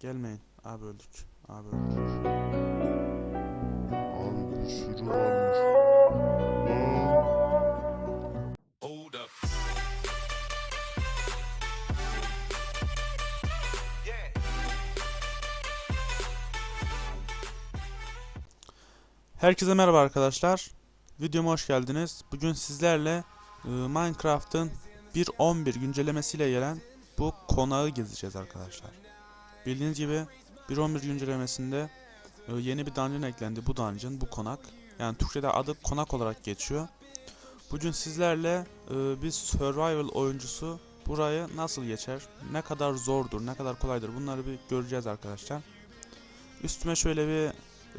Gelmeyin. Abi öldük. Abi öldük. Abi sürü almış. Lan. Hold up. Herkese merhaba arkadaşlar. Videoma hoş geldiniz. Bugün sizlerle e, Minecraft'ın 1.11 güncellemesiyle gelen bu konağı gezeceğiz arkadaşlar. Bildiğiniz gibi 1.11 güncellemesinde e, yeni bir dungeon eklendi. Bu dungeon, bu konak. Yani Türkçe'de adı konak olarak geçiyor. Bugün sizlerle e, bir survival oyuncusu burayı nasıl geçer, ne kadar zordur, ne kadar kolaydır bunları bir göreceğiz arkadaşlar. Üstüme şöyle bir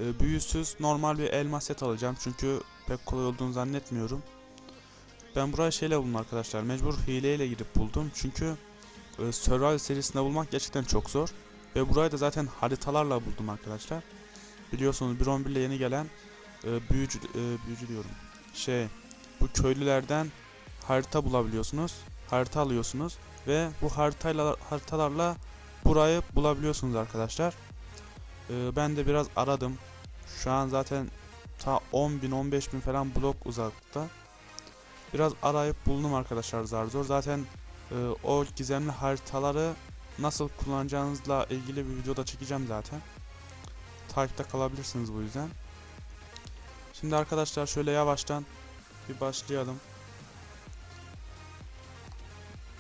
e, büyüsüz normal bir elma set alacağım çünkü pek kolay olduğunu zannetmiyorum. Ben burayı şeyle buldum arkadaşlar. Mecbur hileyle girip buldum. Çünkü Survival serisinde bulmak gerçekten çok zor. Ve burayı da zaten haritalarla buldum arkadaşlar. Biliyorsunuz 1.11 ile yeni gelen e, büyücü, e, büyücü diyorum. Şey bu köylülerden harita bulabiliyorsunuz. Harita alıyorsunuz ve bu haritayla haritalarla burayı bulabiliyorsunuz arkadaşlar. Ee, ben de biraz aradım. Şu an zaten ta 10 bin 15 bin falan blok uzakta. Biraz arayıp buldum arkadaşlar zar zor. Zaten e, o gizemli haritaları nasıl kullanacağınızla ilgili bir videoda çekeceğim zaten. Takipte kalabilirsiniz bu yüzden. Şimdi arkadaşlar şöyle yavaştan bir başlayalım.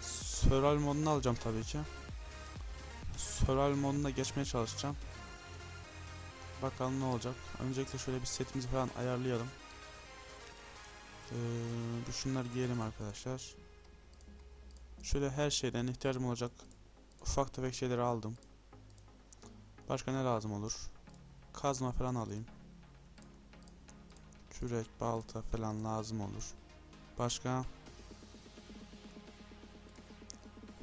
Survival modunu alacağım tabii ki. Survival moduna geçmeye çalışacağım. Bakalım ne olacak. Öncelikle şöyle bir setimizi falan ayarlayalım. Ee, şunları giyelim arkadaşlar. Şöyle her şeyden ihtiyacım olacak ufak tefek şeyleri aldım. Başka ne lazım olur? Kazma falan alayım. Kürek, balta falan lazım olur. Başka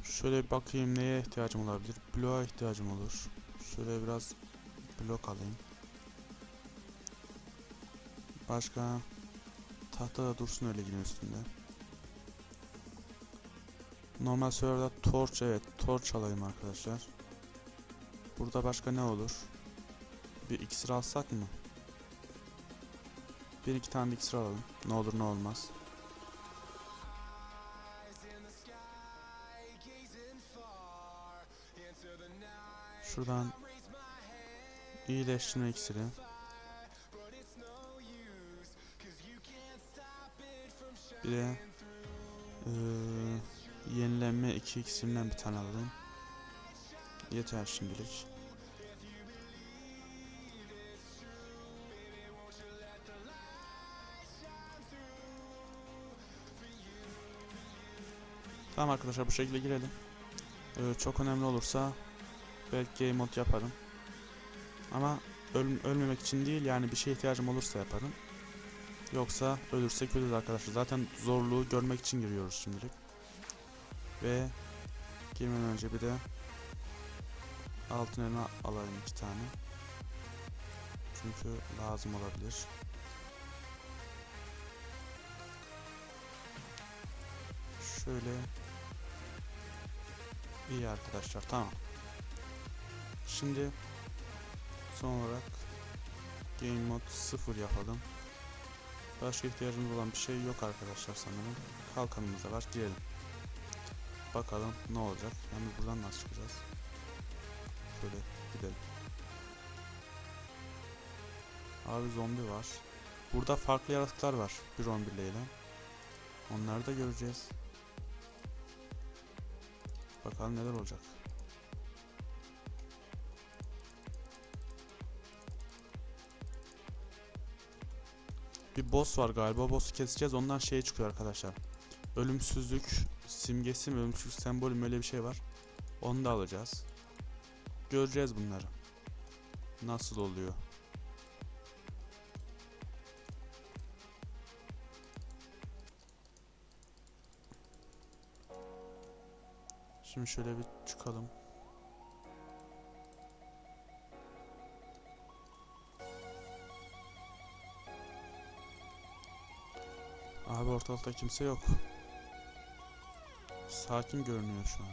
Şöyle bir bakayım neye ihtiyacım olabilir. Bloğa ihtiyacım olur. Şöyle biraz blok alayım. Başka tahta da dursun öyle yine üstünde. Normal serverda torch evet torch alayım arkadaşlar. Burada başka ne olur? Bir iksir alsak mı? Bir iki tane iksir alalım. Ne olur ne olmaz. Şuradan iyileştirme iksiri. Bir de eee, yenilenme iki iksirinden bir tane alalım. Yeter şimdilik. Tamam arkadaşlar bu şekilde girelim. Ee, çok önemli olursa belki game mod yaparım. Ama öl- ölmemek için değil yani bir şeye ihtiyacım olursa yaparım. Yoksa ölürsek ölürüz arkadaşlar. Zaten zorluğu görmek için giriyoruz şimdilik. Ve girmeden önce bir de altın elma alayım iki tane. Çünkü lazım olabilir. Şöyle iyi arkadaşlar tamam. Şimdi son olarak game mod 0 yapalım. Başka ihtiyacımız olan bir şey yok arkadaşlar sanırım. Kalkanımız da var. Girelim. Bakalım ne olacak. Yalnız buradan nasıl çıkacağız? Şöyle gidelim. Abi zombi var. Burada farklı yaratıklar var. 1.11 ile. Onları da göreceğiz. Bakalım neler olacak. Bir boss var galiba. Boss'u keseceğiz. Ondan şey çıkıyor arkadaşlar. Ölümsüzlük simgesi mi, ölümsüzlük sembolü mü öyle bir şey var. Onu da alacağız. Göreceğiz bunları. Nasıl oluyor? Şimdi şöyle bir çıkalım. Abi ortalıkta kimse yok. Sakin görünüyor şu an.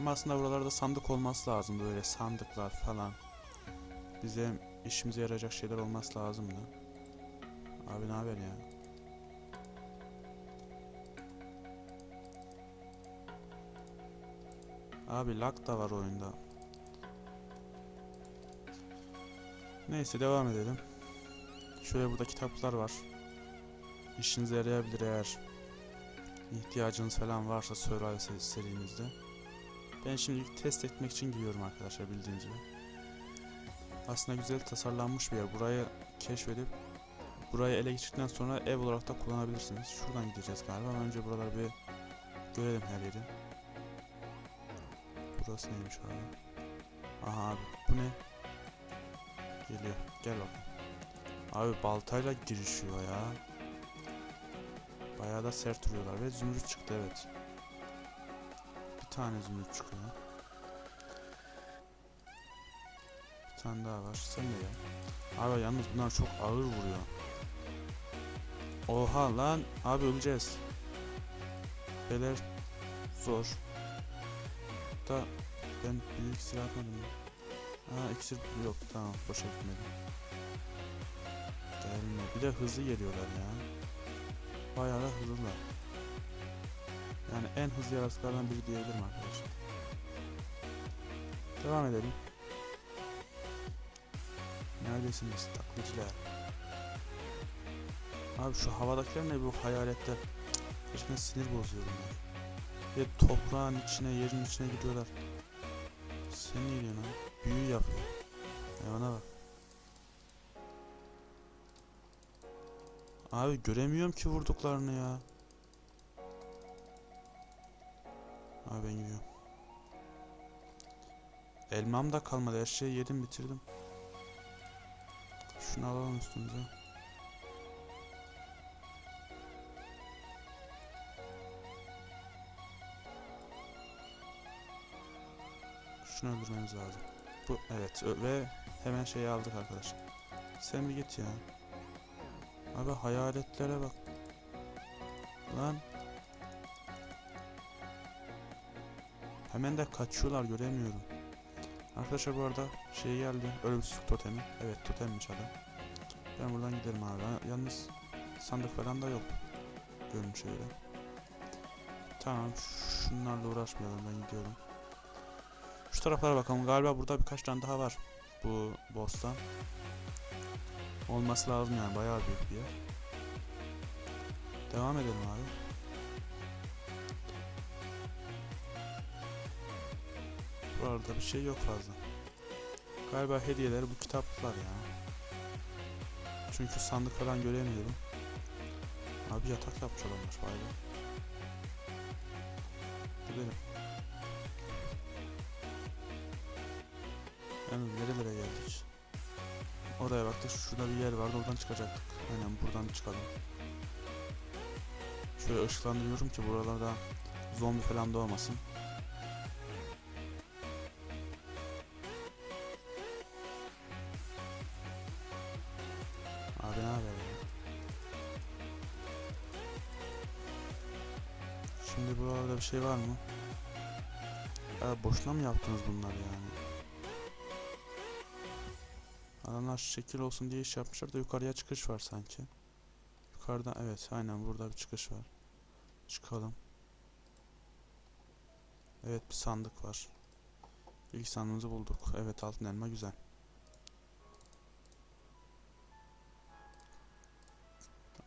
Ama aslında buralarda sandık olması lazım böyle sandıklar falan. Bize işimize yarayacak şeyler olması lazımdı. Abi ne haber ya? Abi lag da var oyunda. Neyse devam edelim. Şöyle burada kitaplar var. İşinize yarayabilir eğer ihtiyacınız falan varsa Survival se- serimizde. Ben şimdi test etmek için giriyorum arkadaşlar bildiğiniz gibi. Aslında güzel tasarlanmış bir yer. Burayı keşfedip burayı ele geçirdikten sonra ev olarak da kullanabilirsiniz. Şuradan gideceğiz galiba. Önce buraları bir görelim her yeri. Burası neymiş abi? Aha abi bu ne? Geliyor. Gel bakalım. Abi baltayla girişiyor ya. Bayağı da sert vuruyorlar ve zümrüt çıktı evet. Bir tane zümrüt çıkıyor. Bir tane daha var. Sen de gel. Abi yalnız bunlar çok ağır vuruyor. Oha lan. Abi öleceğiz. Beyler zor. Da ben bir iksir atmadım ya. Ha iksir yok tamam boşa gitmedi. Gelmiyor. Bir de hızlı geliyorlar ya. Bayağı da hızlılar. Yani en hızlı yaratıklardan biri diyebilirim arkadaşlar. Devam edelim. Neredesiniz taklitçiler? Abi şu havadakiler ne bu hayaletler? Gerçekten sinir bozuyor bunlar. Ve toprağın içine, yerin içine gidiyorlar. Sen ne diyorsun? Büyü yapıyor. Hayvana bak. Abi göremiyorum ki vurduklarını ya. Abi ben gidiyorum. Elmam da kalmadı. Her şeyi yedim bitirdim. Şunu alalım üstümüze. Şunu öldürmemiz lazım. Bu evet ve hemen şeyi aldık arkadaşlar. Sen bir git ya. Abi hayaletlere bak. Lan. Hemen de kaçıyorlar göremiyorum. Arkadaşlar bu arada şey geldi. Ölümsüzlük totemi. Evet totemmiş adam. Ben buradan giderim abi. Yalnız sandık falan da yok. Görünüşe göre. Tamam şunlarla uğraşmayalım ben gidiyorum. Şu taraflara bakalım. Galiba burada birkaç tane daha var. Bu boss'tan. Olması lazım yani bayağı büyük bir yer. Devam edelim abi. Bu arada bir şey yok fazla. Galiba hediyeleri bu kitaplar ya. Çünkü sandık falan göremiyorum. Abi yatak yapmış adamlar vay be. Gidelim. Yani nerelere geldik? Oraya baktık. Şurada bir yer vardı. Oradan çıkacaktık. Aynen buradan çıkalım. Şöyle ışıklandırıyorum ki buralarda zombi falan doğmasın. Abi ne haber ya? Şimdi buralarda bir şey var mı? Ya boşuna mı yaptınız bunları yani? Adamlar şekil olsun diye iş yapmışlar da yukarıya çıkış var sanki. Yukarıdan evet aynen burada bir çıkış var. Çıkalım. Evet bir sandık var. İlk sandığımızı bulduk. Evet altın elma güzel.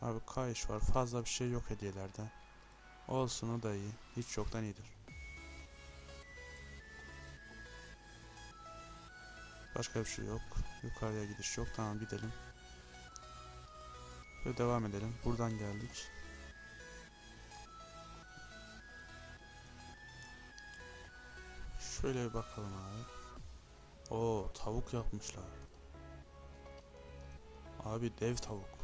Abi kayış var. Fazla bir şey yok hediyelerde. Olsun o da iyi. Hiç yoktan iyidir. Başka bir şey yok. Yukarıya gidiş yok. Tamam gidelim. Ve devam edelim. Buradan geldik. Şöyle bir bakalım abi. Oo tavuk yapmışlar. Abi dev tavuk.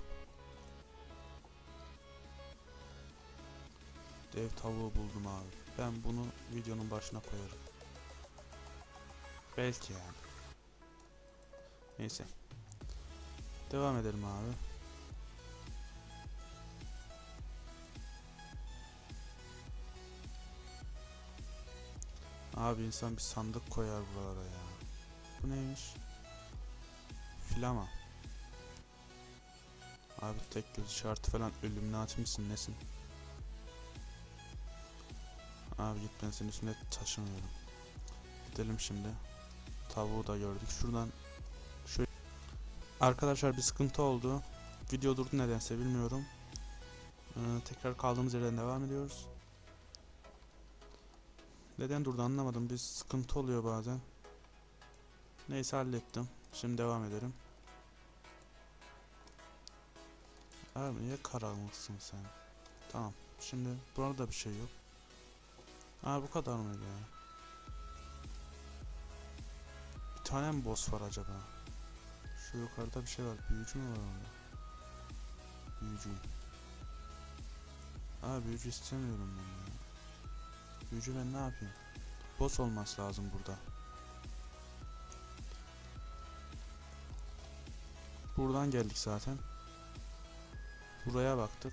Dev tavuğu buldum abi. Ben bunu videonun başına koyarım. Belki yani. Neyse. Devam edelim abi. Abi insan bir sandık koyar buralara ya. Bu neymiş? Filama. Abi tek göz işareti falan ölümnati misin nesin? Abi git ben senin üstünde taşımıyorum. Gidelim şimdi. Tavuğu da gördük. Şuradan Arkadaşlar bir sıkıntı oldu. Video durdu nedense bilmiyorum. Ee, tekrar kaldığımız yerden devam ediyoruz. Neden durdu anlamadım. Bir sıkıntı oluyor bazen. Neyse hallettim. Şimdi devam edelim. Abi niye karanlıksın sen? Tamam. Şimdi burada bir şey yok. Aa bu kadar mıydı ya? Bir tane mi boss var acaba? Şu yukarıda bir şey var. Büyücü mü var orada? Büyücü. Aa büyücü istemiyorum ben ya. Büyücü ben ne yapayım? Boss olması lazım burada. Buradan geldik zaten. Buraya baktık.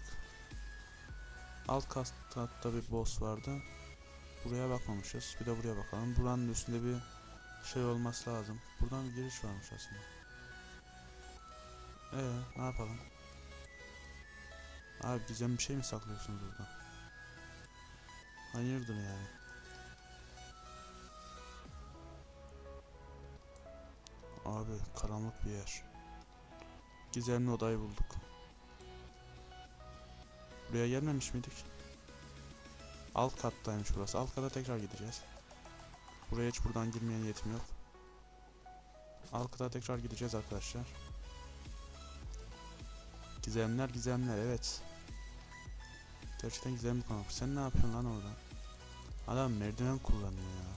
Alt katta bir boss vardı. Buraya bakmamışız. Bir de buraya bakalım. Buranın üstünde bir şey olması lazım. Buradan bir giriş varmış aslında. Ee, ne yapalım? Abi bizden bir şey mi saklıyorsunuz burada? Hayırdır yani? Abi karanlık bir yer. Gizemli odayı bulduk. Buraya gelmemiş miydik? Alt kattaymış burası. Alt kata tekrar gideceğiz. Buraya hiç buradan girmeye niyetim yok. Alt kata tekrar gideceğiz arkadaşlar. Gizemler gizemler evet. Gerçekten gizemli konu. Sen ne yapıyorsun lan orada? Adam merdiven kullanıyor ya.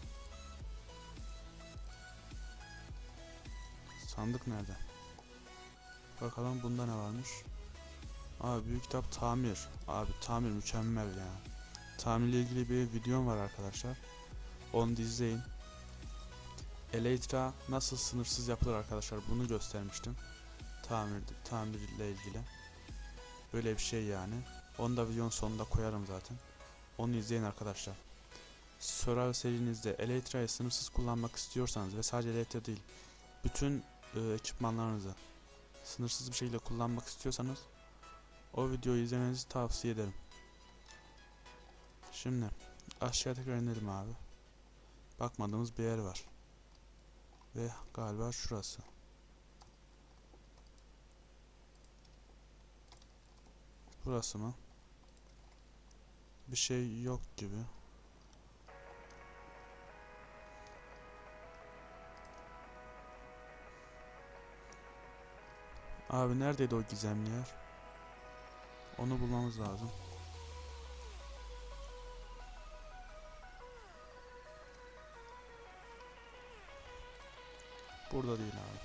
Sandık nerede? Bakalım bunda ne varmış? Abi büyük kitap tamir. Abi tamir mükemmel ya. Tamirle ilgili bir videom var arkadaşlar. Onu izleyin. Elytra nasıl sınırsız yapılır arkadaşlar bunu göstermiştim. Tamir, tamirle ilgili. Böyle bir şey yani. Onu da videonun sonunda koyarım zaten. Onu izleyin arkadaşlar. Survival serinizde Elytra'yı sınırsız kullanmak istiyorsanız ve sadece Elytra değil bütün e, ekipmanlarınızı sınırsız bir şekilde kullanmak istiyorsanız o videoyu izlemenizi tavsiye ederim. Şimdi aşağıya tekrar inelim abi. Bakmadığımız bir yer var. Ve galiba şurası. Burası mı? Bir şey yok gibi. Abi neredeydi o gizemli yer? Onu bulmamız lazım. Burada değil abi.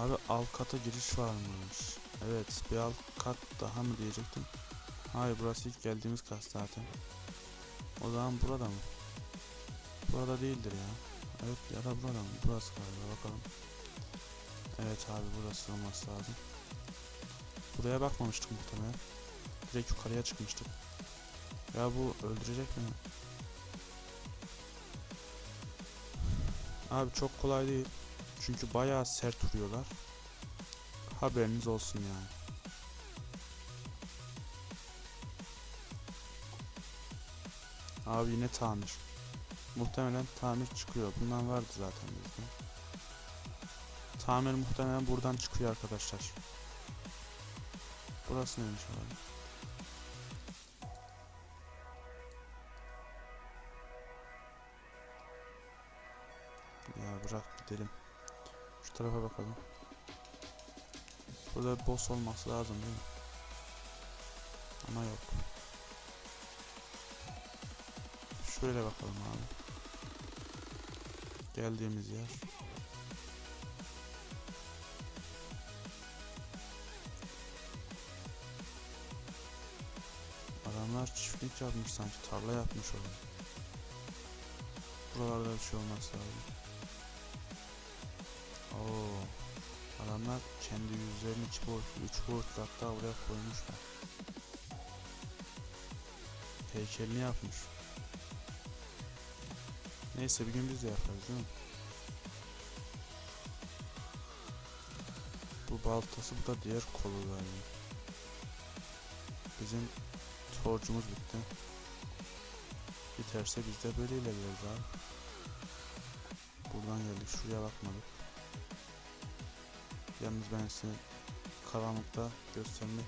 Abi alt kata giriş varmış. Evet bir alt kat daha mı diyecektim. Hayır burası ilk geldiğimiz kat zaten. O zaman burada mı? Burada değildir ya. Evet ya da burada mı? Burası galiba bakalım. Evet abi burası olması lazım. Buraya bakmamıştık muhtemelen. Direkt yukarıya çıkmıştık. Ya bu öldürecek beni. Abi çok kolay değil. Çünkü bayağı sert vuruyorlar. Haberiniz olsun yani. Abi yine tamir. Muhtemelen tamir çıkıyor. Bundan vardı zaten bizde. Tamir muhtemelen buradan çıkıyor arkadaşlar. Burası neymiş abi? Ya bırak gidelim. Tarafa bakalım. Burada bir boss olması lazım değil mi? Ama yok. Şöyle bakalım abi. Geldiğimiz yer. Adamlar çiftlik yapmış sanki tarla yapmış orada. Buralarda bir şey olması lazım. Oo. Adamlar kendi yüzlerini 2 boyutlu, 3 boyutlu hatta buraya koymuşlar. heykelini yapmış. Neyse bir gün biz de yaparız değil mi? Bu baltası bu da diğer kolu galiba. Bizim torcumuz bitti. Biterse biz de böyle ilerleriz abi. Buradan geldik şuraya bakmadık. Yalnız ben size karanlıkta göstermek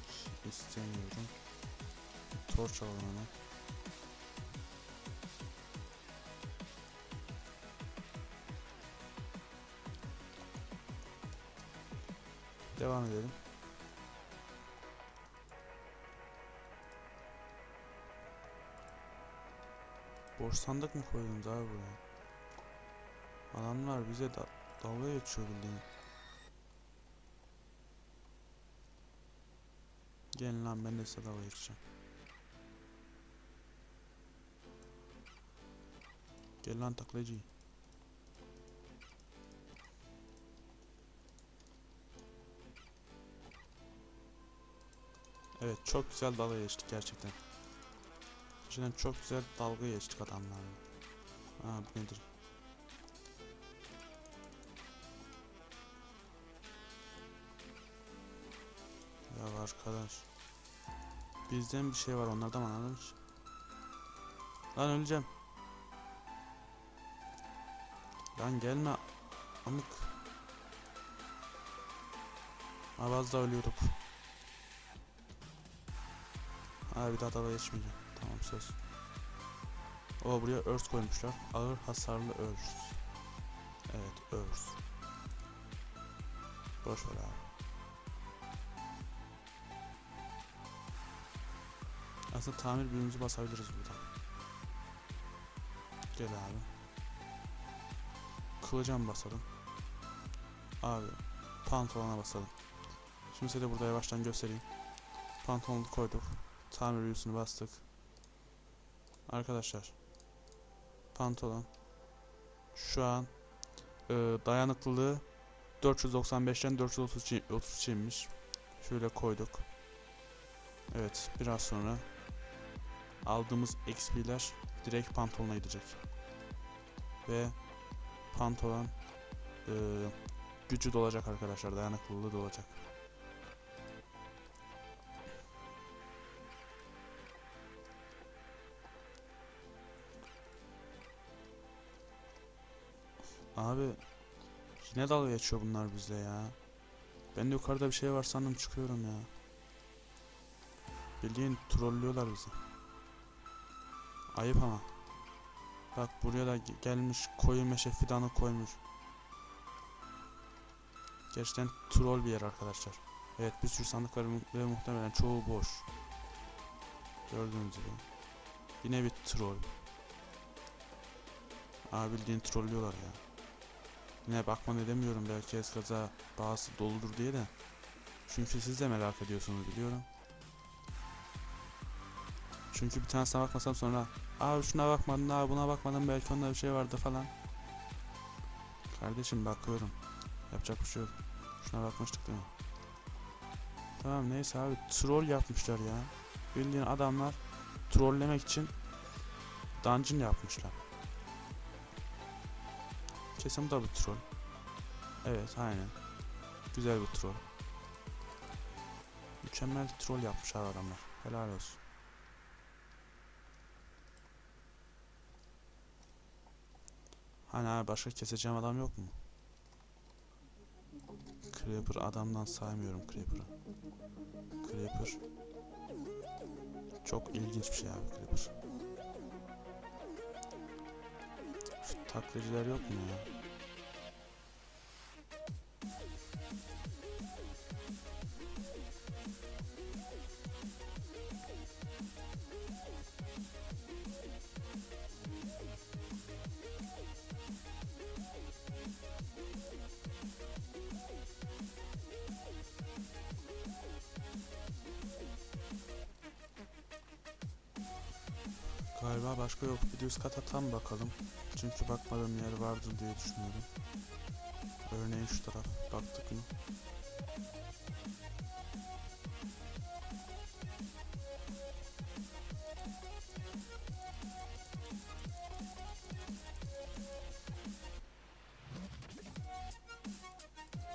istemiyorum. Torç alalım hemen. Devam edelim. Boş sandık mı koydunuz abi buraya? Adamlar bize da dalga geçiyor bildiğin. Gelin lan ben de size dalga geçeceğim. Gel lan taklacı. Evet çok güzel dalga geçtik gerçekten. Gerçekten çok güzel dalga geçtik adamlarla. Aa bu nedir? Ya arkadaş. Bizden bir şey var onlardan anladın ki. Lan öleceğim. Lan gelme. Amık. Abi az daha ölüyorduk. Abi bir daha dalga geçmeyeceğim. Tamam söz. O buraya örs koymuşlar. Ağır hasarlı örs. Evet örs. Boş ver abi. Aslında tamir bölümümüzü basabiliriz burada. Gel abi. Kılıca mı basalım? Abi pantolona basalım. Şimdi size de burada yavaştan göstereyim. Pantolonu koyduk. Tamir büyüsünü bastık. Arkadaşlar. Pantolon. Şu an e, dayanıklılığı 495'ten 430 30'ymiş. Şöyle koyduk. Evet biraz sonra aldığımız XP'ler direkt pantolona gidecek. Ve pantolon e, gücü dolacak arkadaşlar dayanıklılığı dolacak. Abi yine dalga geçiyor bunlar bizle ya. Ben de yukarıda bir şey var sandım çıkıyorum ya. Bildiğin trollüyorlar bizi. Ayıp ama. Bak buraya da ge- gelmiş koyu meşe fidanı koymuş. Gerçekten troll bir yer arkadaşlar. Evet bir sürü sandık var ve muhtemelen çoğu boş. Gördüğünüz gibi. Yine bir troll. Abi bildiğin trollüyorlar ya. Yine bakma ne demiyorum belki eskaza bazısı doludur diye de. Çünkü siz de merak ediyorsunuz biliyorum. Çünkü bir tanesine bakmasam sonra Abi şuna bakmadın abi buna bakmadın belki onda bir şey vardı falan. Kardeşim bakıyorum. Yapacak bir şey yok. Şuna bakmıştık değil mi? Tamam neyse abi troll yapmışlar ya. Bildiğin adamlar trollemek için dungeon yapmışlar. Kesin bu da bir troll. Evet aynen. Güzel bir troll. Mükemmel troll yapmışlar adamlar. Helal olsun. Hani abi başka keseceğim adam yok mu? Creeper adamdan saymıyorum Creeper'ı. Creeper çok ilginç bir şey abi Creeper. Şu taklacılar yok mu ya? Daha başka yok. Bir de üst kata tam bakalım. Çünkü bakmadığım yer vardır diye düşünüyorum. Örneğin şu taraf. Baktık mı?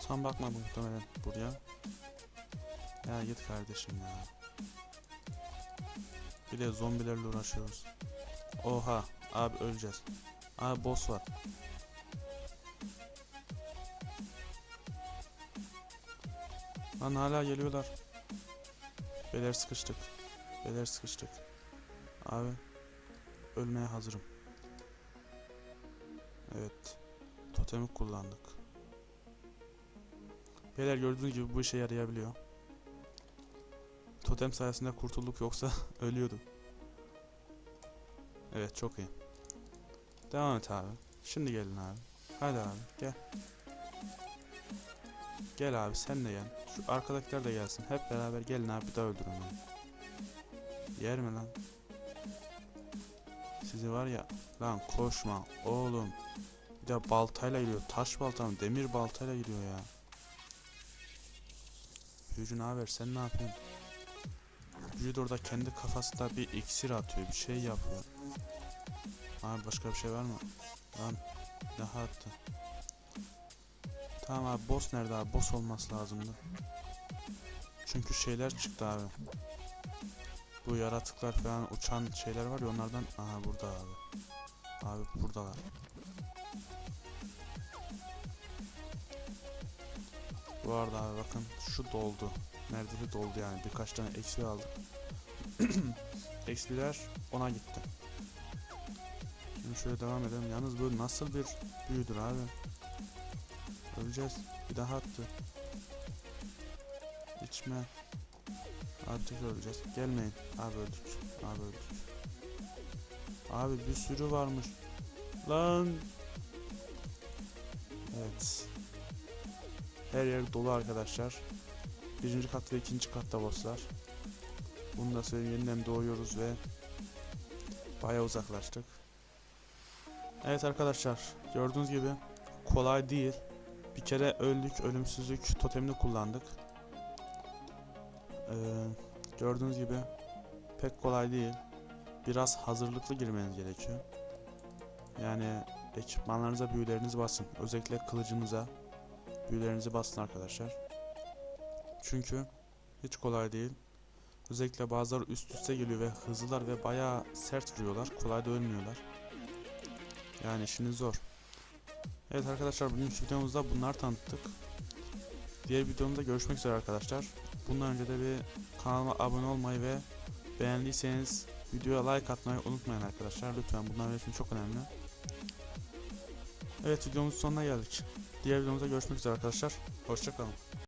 Tam bakma muhtemelen buraya. Ya git kardeşim ya. Bir de zombilerle uğraşıyoruz. Oha abi öleceğiz. Abi boss var. Lan hala geliyorlar. Beyler sıkıştık. Beyler sıkıştık. Abi ölmeye hazırım. Evet. Totemi kullandık. Beyler gördüğünüz gibi bu işe yarayabiliyor. Totem sayesinde kurtulduk yoksa ölüyordum. Evet çok iyi. Devam et abi. Şimdi gelin abi. Hadi abi gel. Gel abi sen de gel. Şu arkadakiler de gelsin. Hep beraber gelin abi bir daha öldürün beni. Yer mi lan? Sizi var ya. Lan koşma oğlum. Bir de baltayla giriyor. Taş balta mı? Demir baltayla giriyor ya. Büyücü ne haber? Sen ne yapıyorsun? Büyücü de orada kendi kafasında bir iksir atıyor. Bir şey yapıyor. Abi başka bir şey var mı? Lan ne attı? Tamam abi boss nerede abi? Boss olması lazımdı. Çünkü şeyler çıktı abi. Bu yaratıklar falan uçan şeyler var ya onlardan. Aha burada abi. Abi buradalar. Bu arada abi bakın şu doldu. Neredeyse doldu yani. Birkaç tane eksi aldık. Eksiler ona gitti. Şimdi şöyle devam edelim. Yalnız bu nasıl bir büyüdür abi? Öleceğiz. Bir daha attı. İçme. Artık öleceğiz. Gelmeyin. Abi öldük. Abi öldük. Abi bir sürü varmış. Lan. Evet. Her yer dolu arkadaşlar. Birinci kat ve ikinci katta bosslar. Bunu da söyleyeyim yeniden doğuyoruz ve baya uzaklaştık. Evet arkadaşlar gördüğünüz gibi kolay değil. Bir kere öldük ölümsüzlük totemini kullandık. Ee, gördüğünüz gibi pek kolay değil. Biraz hazırlıklı girmeniz gerekiyor. Yani ekipmanlarınıza büyülerinizi basın. Özellikle kılıcınıza büyülerinizi basın arkadaşlar. Çünkü hiç kolay değil. Özellikle bazıları üst üste geliyor ve hızlılar ve bayağı sert vuruyorlar. Kolay da ölmüyorlar. Yani işiniz zor. Evet arkadaşlar bugünkü videomuzda bunlar tanıttık. Diğer videomda görüşmek üzere arkadaşlar. Bundan önce de bir kanalıma abone olmayı ve beğendiyseniz videoya like atmayı unutmayın arkadaşlar. Lütfen bunlar benim için çok önemli. Evet videomuzun sonuna geldik. Diğer videomuzda görüşmek üzere arkadaşlar. Hoşçakalın.